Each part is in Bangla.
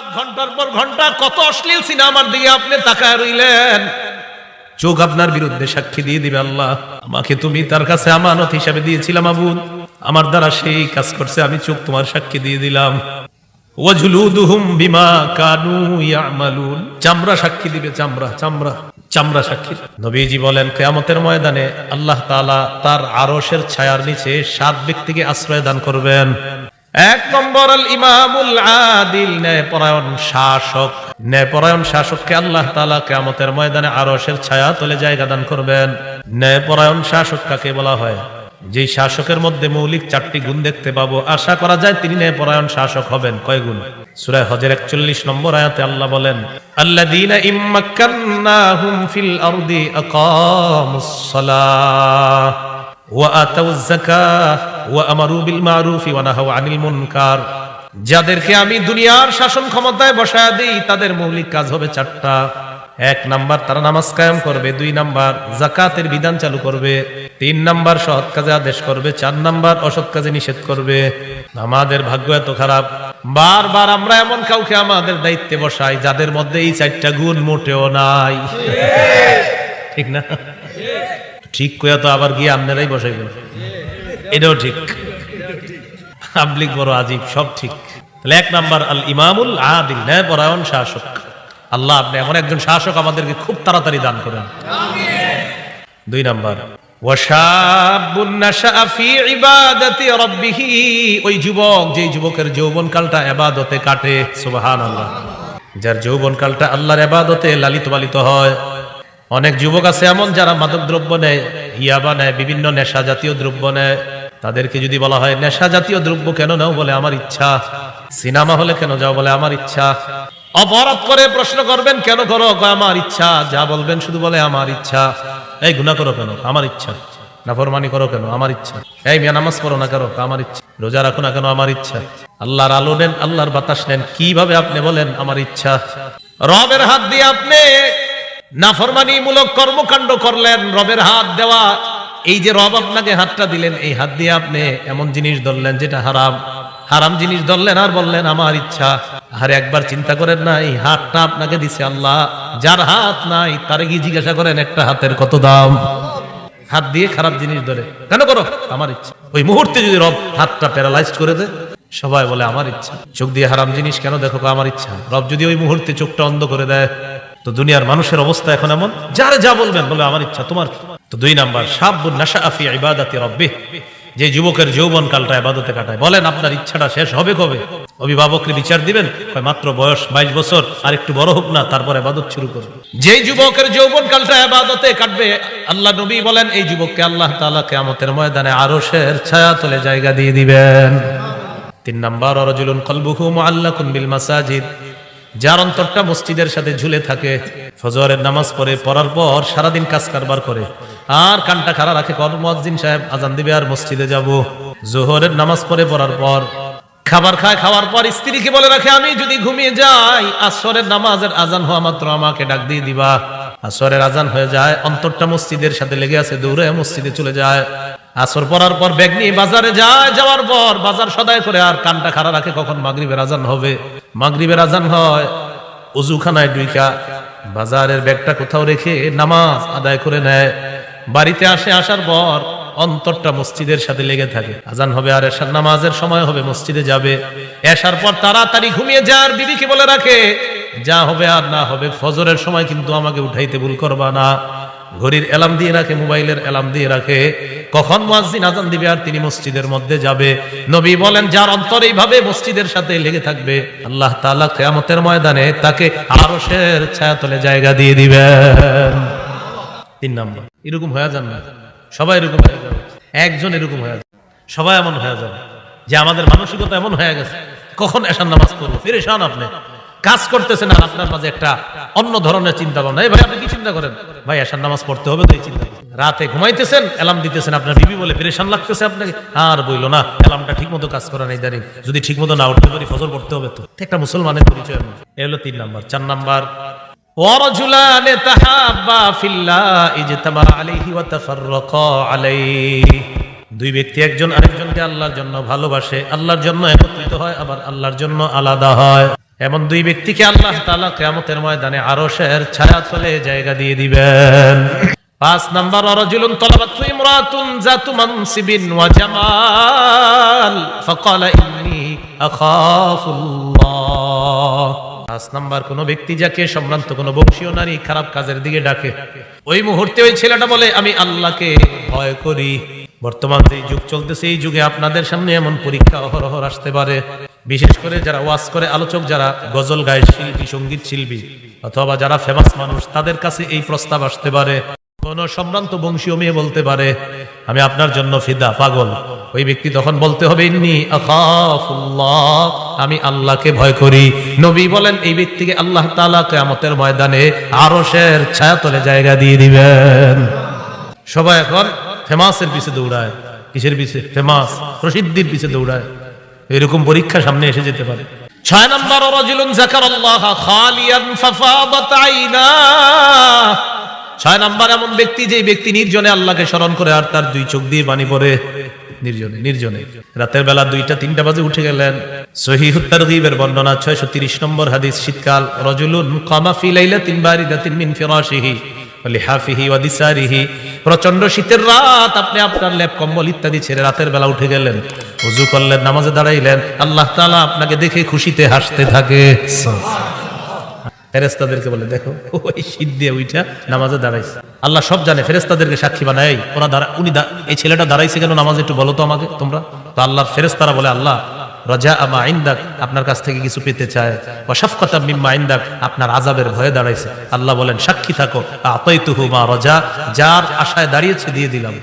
রাত ঘণ্টার পর ঘণ্টা, কত অশ্লীল সিনেমার দিকে আপনি তাকায় রইলেন। চোখ আপনার বিরুদ্ধে সাক্ষী দিয়ে দিবে আল্লাহ। আমাকে তুমি তার কাছে আমানত হিসাবে দিয়েছিলাম আবুদ আমার দ্বারা সেই কাজ করছে, আমি চোখ তোমার সাক্ষী দিয়ে দিলাম। আল্লাহ তার আরশের ছায়ার নিচে সাত ব্যক্তিকে আশ্রয় দান করবেন। এক নম্বর আল ইমামুল আদিল, ন্যায়পরায়ণ শাসক। ন্যায়পরায়ণ শাসককে আল্লাহ তাআলা কিয়ামতের ময়দানে আরশের ছায়া তলে জায়গা দান করবেন। ন্যায়পরায়ণ শাসক কাকে বলা হয়। যে শাসকের মধ্যে মৌলিক চারটি গুণ দেখতে পাবো, আশা করা যায় তিনি ন্যায়পরায়ণ শাসক হবেন। কয় গুণ? সূরা হজের 41 নম্বর আয়াতে আল্লাহ বলেন, আল্লাযীনা ইম্মাক্কান্নাহুম ফিল আরদি আকামুস সালাহ। যাদেরকে আমি দুনিয়ার শাসন ক্ষমতায় বসায় দিই, তাদের মৌলিক কাজ হবে চারটা। এক নাম্বার, তারা নামাজ কায়াম করবে। দুই নাম্বার জাকাতের বিধান চালু করবে। তিন নাম্বার, সৎ কাজে আদেশ করবে। চার নাম্বার, অসৎ কাজে নিষেধ করবে। আমাদের ভাগ্য এত খারাপ। বারবার আমরা এমন কাউকে আমাদের দায়িত্বে বসাই, যাদের মধ্যে এই চারটা গুণ মোটেও নাই। ঠিক না? ঠিক কইয়া তো আবার গিয়ে আপনারাই বসাই বসাইবেন। এটাও ঠিক। পাবলিক বড় আজীব, সব ঠিক। তাহলে এক নাম্বার, আল ইমামুল আদিল পরায়ণ শাসক। আল্লাহ আপনি এমন একজন শাসক আমাদেরকে খুব তাড়াতাড়ি দান করেন। দুই নাম্বার ওই যুবক, যেই যুবকের যৌবনকালটা ইবাদতে কাটে, সুবহানাল্লাহ। যার যৌবনকালটা আল্লাহর ইবাদতে লালিত পালিত হয় অনেক যুবক আছে এমন যারা মাদক দ্রব্য নেয় ইয়াবা নেয়, বিভিন্ন নেশা জাতীয় দ্রব্য নেয়। তাদেরকে যদি বলা হয়, নেশা জাতীয় দ্রব্য কেন নাও? বলে, আমার ইচ্ছা। সিনেমা হলে কেন যাও? বলে, আমার ইচ্ছা। অপরাধ করে প্রশ্ন করবেন, কেন করো? আমার ইচ্ছা। যা বলবেন শুধু বলে, আমার ইচ্ছা। এই গুণা করো কেন? আমার ইচ্ছা। নাফরমানি করো কেন? আমার ইচ্ছা। এই মিয়া, নামাজ পড়ো না করো আমার ইচ্ছা। রোজা রাখো না কেন? আমার ইচ্ছা। আল্লাহর আলো নেন, আল্লাহর বাতাস নেন। কীভাবে আপনি বলেন? আমার ইচ্ছা। রবের হাত দিয়ে আপনি নাফরমানি মূলক কর্মকাণ্ড করলেন, রবের হাত দেওয়া। এই যে রব আপনাকে হাতটা দিলেন, এই হাত দিয়ে আপনি এমন জিনিস ধরলেন যেটা হারাম। হারাম জিনিস ধরলেন আর বললেন, আমার ইচ্ছা। আর একবার চিন্তা করেন না, এই হাতটা আপনাকে দিছে আল্লাহ। যার হাত নাই, তারে গিয়ে জিজ্ঞাসা করেন, একটা হাতের কত দাম? হাত দিয়ে খারাপ জিনিস ধরে। কেন করো? আমার ইচ্ছা। ওই মুহূর্তে যদি রব হাতটা প্যারালাইজ করে দেয়, সবাই বলে, আমার ইচ্ছা। চোখ দিয়ে হারাম জিনিস কেন দেখো আমার ইচ্ছা। রব যদি ওই মুহূর্তে চোখটা অন্ধ করে দেয় তো দুনিয়ার মানুষের অবস্থা এখন এমন, যারা যা বলবেন বলে আমার ইচ্ছা, তোমার তো দুই নাম্বার, সাব্বুন নাশা আফি ইবাদাতি রব্বি যে যুবকের যৌবন কালটা ইবাদতে কাটায়। বলেন, আপনার ইচ্ছাটা শেষ হবে কবে? অভিভাবককে বিচার দিবেন মাত্র বয়স বাইশ বছর, আর একটু বড় হোক না, তারপর ইবাদত শুরু করবে। যে যুবকের যৌবন কালটা ইবাদতে কাটবে, আল্লাহ নবী বলেন, এই যুবককে আল্লাহ তাআলা কিয়ামতের ময়দানে আরশের ছায়া তলে জায়গা দিয়ে দিবেন। তিন নাম্বার রজুলুন কলবুহু মুআল্লাকুন বিল মাসাজিদ যার অন্তরটা মসজিদের সাথে ঝুলে থাকে। ফজরের নামাজ পড়ে, পড়ার পর সারাদিন কাজ কারবার করে। আর কানটা খাড়া রাখে কর সাহেব, আজান দিবে আর মসজিদে যাব। জোহরের নামাজ পড়ে, পড়ার পর খাবার খায়, খাওয়ার পর স্ত্রীকে বলে রাখে, আমি যদি ঘুমিয়ে যাই, আসরের নামাজের আজান হওয়া মাত্র আমাকে ডাক দিয়ে দিবা। আসরের আজান হয়ে যায়, অন্তরটা মসজিদের সাথে লেগে আছে দৌড়ে মসজিদে চলে যায়। আসর পড়ার পর ব্যাগ নিয়ে বাজারে যায়, যাওয়ার পর বাজার সদায় করে আর কানটা খাড়া রাখে, কখন মাগরিবের আজান হবে। মাগরিবের আজান হয় অজুখানায় ডুইকা বাজারের ব্যাগটা কোথাও রেখে নামাজ আদায় করে নেয়। বাড়িতে আসে, আসার পর অন্তরটা মসজিদের সাথে লেগে থাকে। আজান হবে আর এসার নামাজের সময় হবে, মসজিদে যাবে। এসার পর তাড়াতাড়ি ঘুমিয়ে যার বিবিকে বলে রাখে, যা হবে আর না হবে, ফজরের সময় কিন্তু আমাকে উঠাইতে ভুল করবা না। ঘড়ির এলাম দিয়ে রাখে, মোবাইলের এলাম দিয়ে রাখে। কখন মুয়াজ্জিন আজান দিবে আর তিনি মসজিদের মধ্যে যাবে? নবী বলেন, যার অন্তর এইভাবে মসজিদের সাথে লেগে থাকবে, আল্লাহ তাআলা কিয়ামতের ময়দানে তাকে আরশের ছায়াতলে জায়গা দিয়ে দিবেন। তিন নাম্বার, এরকম হয়ে যান না। সবাই এরকম হয়ে যাবে। একজন এরকম হয়ে যাবে। সবাই এমন হয়ে যাবে যে আমাদের মানসিকতা এমন হয়ে গেছে। কখন এসান নামাজ পড়ব? ফিরেশান আপনি। কাজ করতেছেন আর আপনার মাঝে একটা অন্য ধরনের চিন্তা ভাবনা এই ভাই আপনি কি চিন্তা করেন ভাই এসান নামাজ পড়তে হবে তো এই চিন্তা রাতে ঘুমাইতেছেন এলাম দিতেছেন আপনার বিবি বলে পেরেশান লাগতেছে আপনাকে আর বইলো না এলামটা ঠিক মতো কাজ করা নেই দাঁড়ি যদি ঠিক মতো না উঠতে পারি ফজর পড়তে হবে তো একটা মুসলমানের পরিচয় এমন। এ হলো তিন নাম্বার চার নাম্বার ورجلان تحابا في الله اجتمع عليه وتفرقا عليه দুই ব্যক্তি একজন আরেকজনকে আল্লাহর জন্য ভালোবাসে আল্লাহর জন্য একত্রিত হয় আবার আল্লাহর জন্য আলাদা হয় এমন দুই ব্যক্তিকে আল্লাহ তাআলা কিয়ামতের ময়দানে আরশের ছায়া তলে জায়গা দিয়ে দিবেন। পাঁচ নাম্বার রজুলুন তলাবাত ইমরাতুন জাতু মানসিবিন ওয়া জামাল। ফাকালা ইন্নী আখাফুল্লাহ। পাঁচ নাম্বার, কোন ব্যক্তি যাকে সম্ভ্রান্ত, কোন বংশীয় নারী খারাপ কাজের দিকে ডাকে, ওই মুহূর্তে ওই ছেলেটা বলে, আমি আল্লাহকে ভয় করি। বর্তমান যে যুগ চলতেছে, এই যুগে আপনাদের সামনে এমন পরীক্ষা অহরহ আসতে পারে। বিশেষ করে যারা ওয়াজ করে, আলোচক যারা গজল গায়, শিল্পী, সংগীত শিল্পী, অথবা যারা ফেমাস মানুষ, তাদের কাছে এই প্রস্তাব আসতে পারে। কোন সম্ভ্রান্ত বংশীয় মেয়ে বলতে পারে, আমি আপনার জন্য ফিদা, পাগল। ওই ব্যক্তি তখন বলতে হবে আমি আল্লাহকে ভয় করি। নবী বলেন, এই ব্যক্তিকে আল্লাহ তাআলা কিয়ামতের ময়দানে আরশের ছায়াতলে জায়গা দিয়ে দিবেন। সবাই এখন ফেমাসের পিছে দৌড়ায়, কিসের পিছে? ফেমাস প্রসিদ্ধির পিছে দৌড়ায়। এরকম পরীক্ষা সামনে এসে যেতে পারে। ছয় নম্বর রজুলুন যাকারাল্লাহ খালিয়ান ফাফাদাত ছয় এমন ব্যক্তি যে ব্যক্তি নির্জনে আল্লাহকে স্মরণ করে আর তার দুই চোখ দিয়ে পানি পড়ে। নির্জনে নির্জনে। রাতের বেলা দুইটা, তিনটা বাজে উঠে গেলেন। সহিহুত তারগীবের বর্ণনা 630 নম্বর হাদিস, শীতকাল। রজুলুন ফি লাইলাতিন বারিদাতিন মিন লিহাফিহি ওয়া দিসারিহি। প্রচণ্ড শীতের রাত, আপনি আপনার লেপ, কম্বল ইত্যাদি ছেড়ে রাতের বেলা উঠে গেলেন ওযু করলেন, নামাজে দাঁড়াইলেন, আল্লাহ তাআলা আপনাকে দেখে খুশিতে হাসতে থাকে। ফেরেস্তাদেরকে বলে, দেখো ওই শীত দিয়ে উইটা নামাজে দাঁড়াইছে। আল্লাহ সব জানে ফেরেস্তাদেরকে সাক্ষী বানায়। ওরা দাঁড়া উনি এই ছেলেটা দাঁড়াইছে কেন? নামাজ একটু বলো তো আমাকে, তোমরা। তো আল্লাহর ফেরেস্তারা বলে, আল্লাহ রাজা আমা আইন্দাক আপনার কাছ থেকে কিছু পেতে চায়। কথা মিম্মা আইন্দাক আপনার আজাবের ভয়ে দাঁড়াইছে। আল্লাহ বলেন, সাক্ষী থাকো। আতই তুহু মা রাজা, যার আশায় দাঁড়িয়েছে দিয়ে দিলাম।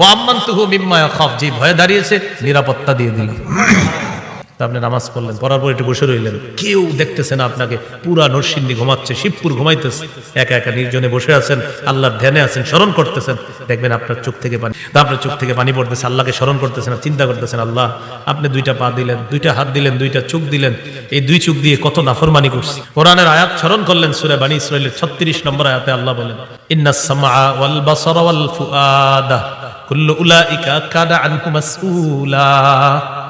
ও আম্মান তুহু মিম্মা খফ যে ভয়ে দাঁড়িয়েছে, নিরাপত্তা দিয়ে দিলাম। আপনি নামাজ পড়লেন, পড়ার পর একটু বসে রইলেন। কেউ দেখতেছে না আপনাকে, পুরা নরসিন্দি ঘুমাচ্ছে, শিবপুর ঘুমাইতেছে। একা একা নির্জনে বসে আছেন, আল্লাহর ধ্যানে আছেন, স্মরণ করতেছেন। দেখবেন আপনার চোখ থেকে পানি আপনার চোখ থেকে পানি পড়তেছে, আল্লাহকে স্মরণ করতেছেন আর চিন্তা করতেছেন, আল্লাহ, আপনি দুইটা পা দিলেন, দুইটা হাত দিলেন, দুইটা চোখ দিলেন, এই দুই চোখ দিয়ে কত নাফরমানি করছি। কোরআনের আয়াত স্মরণ করলেন সুরে বানী ইসরাইলের ছত্রিশ নম্বর আয়াতে আল্লাহ বলেন ইন্নাস সামা ওয়াল বাসারা ওয়াল ফুআদা, কুল্লু উলাইকা কাদা আনহু মাসউলা।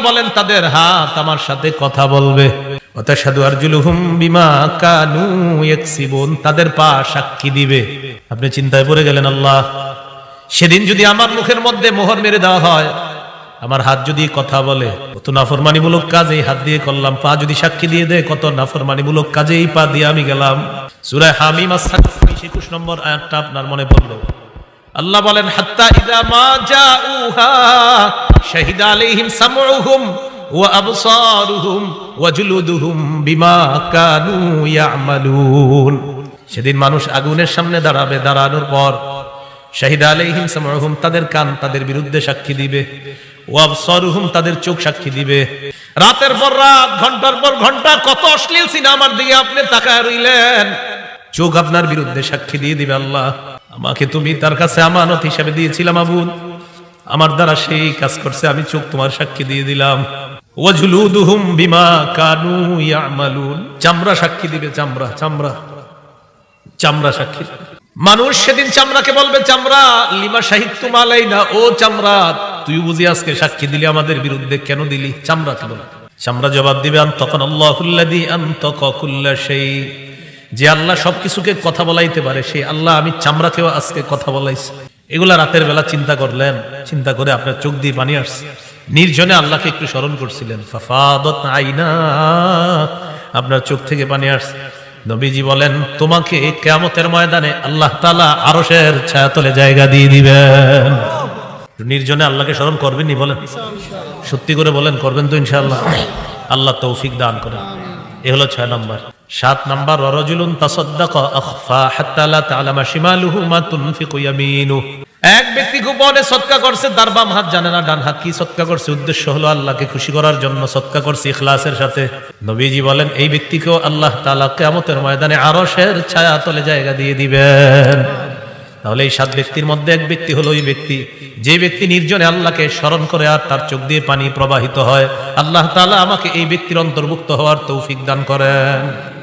বলেন, তাদের হাত আমার সাথে কথা বলবে। তাদের পা সাক্ষী দিবে। আপনি চিন্তায় পড়ে গেলেন, আল্লাহ, সেদিন যদি আমার মুখের মধ্যে মোহর মেরে দেওয়া হয়, আমার হাত যদি কথা বলে, কত নাফরমানিমূলক কাজ এই হাত দিয়ে করলাম, পা যদি সাক্ষী দিয়ে দেয়, কত নাফরমানিমূলক কাজে এই পা দিয়ে আমি গেলাম। সূরা হামিম একুশ নম্বর আয়াতটা আপনার মনে পড়ল। আল্লাহ বলেন, হাত্তা ইদা মা জাউহা, শাহিদা আলাইহিম সামউহুম ওয়া আবসারুহুম ওয়া জুলুদুহুম বিমা কানু ইয়ামালুন। সেদিন মানুষ আগুনের সামনে দাঁড়াবে, দাঁড়ানোর পর শাহিদা আলাইহিম সামউহুম তাদের কান তাদের বিরুদ্ধে সাক্ষী দিবে, ওয়া আবসারুহুম তাদের চোখ সাক্ষী দিবে। রাতের পর রাত, ঘণ্টার পর ঘণ্টা, কত অশ্লীল সিনেমার দিকে আপনি তাকায় রইলেন। চোখ আপনার বিরুদ্ধে সাক্ষী দিয়ে দিবে আল্লাহ। আমাকে তুমি তার কাছে আমানত হিসাবে দিয়েছিলাম আবুল আমার দ্বারা সেই কাজ করছে, আমি চোখ তোমার সাক্ষী দিয়ে দিলাম। চামড়া সাক্ষী দিবে, চামড়া চামড়া। চামড়া মানুষ সেদিন চামড়াকে বলবে, চামড়া, লিমা সাহিত্য মালাই না ও চামড়া, তুই আজকে সাক্ষী দিলি আমাদের বিরুদ্ধে, কেন দিলি? চামড়া চামড়া জবাব দিবে, আন তখন আল্লাহুল্লাদি সেই যে আল্লাহ সবকিছুকে কথা বলাইতে পারে, সেই আল্লাহ আমি চামড়াকেও আজকে কথা বলাইছি। এগুলা রাতের বেলা চিন্তা করলেন, চিন্তা করে আপনার চোখ দিয়ে পানি আসছে। নির্জনে আল্লাহকে একটু স্মরণ করছিলেন আইনা আপনার চোখ থেকে পানি আসছে। নবীজি বলেন, তোমাকে কেয়ামতের ময়দানে আল্লাহ তালা আরশের ছায়াতলে জায়গা দিয়ে দিবেন। নির্জনে আল্লাহকে স্মরণ করবেননি বলেন? সত্যি করে বলেন, করবেন তো ইনশাআল্লাহ। আল্লাহ তৌফিক দান করেন। এ হলো ছয় নম্বর। সাত নম্বর রজুলুন তাসাদ্দাকা আখফা হাত্তা লা তা'লামা শিমালুহু মা তুনফিকু ইয়ামিনু এক ব্যক্তি গোপনে সৎকা করছে, তার বাম হাত জানে না, ডান হাত কি সৎকা করছে। উদ্দেশ্য হলো আল্লাহকে খুশি করার জন্য সৎকা করছে ইখলাসের সাথে। নবীজি বলেন, এই ব্যক্তিকেও আল্লাহ তাআলা কিয়ামতের ময়দানে আরশের ছায়া তলে জায়গা দিয়ে দিবেন। তাহলে এই সাত ব্যক্তির মধ্যে এক ব্যক্তি হলো ওই ব্যক্তি। যে ব্যক্তি নির্জনে আল্লাহকে স্মরণ করে আর তার চোখ দিয়ে পানি প্রবাহিত হয়, আল্লাহ তাআলা আমাকে এই ব্যক্তির অন্তর্ভুক্ত হওয়ার তৌফিক দান করেন।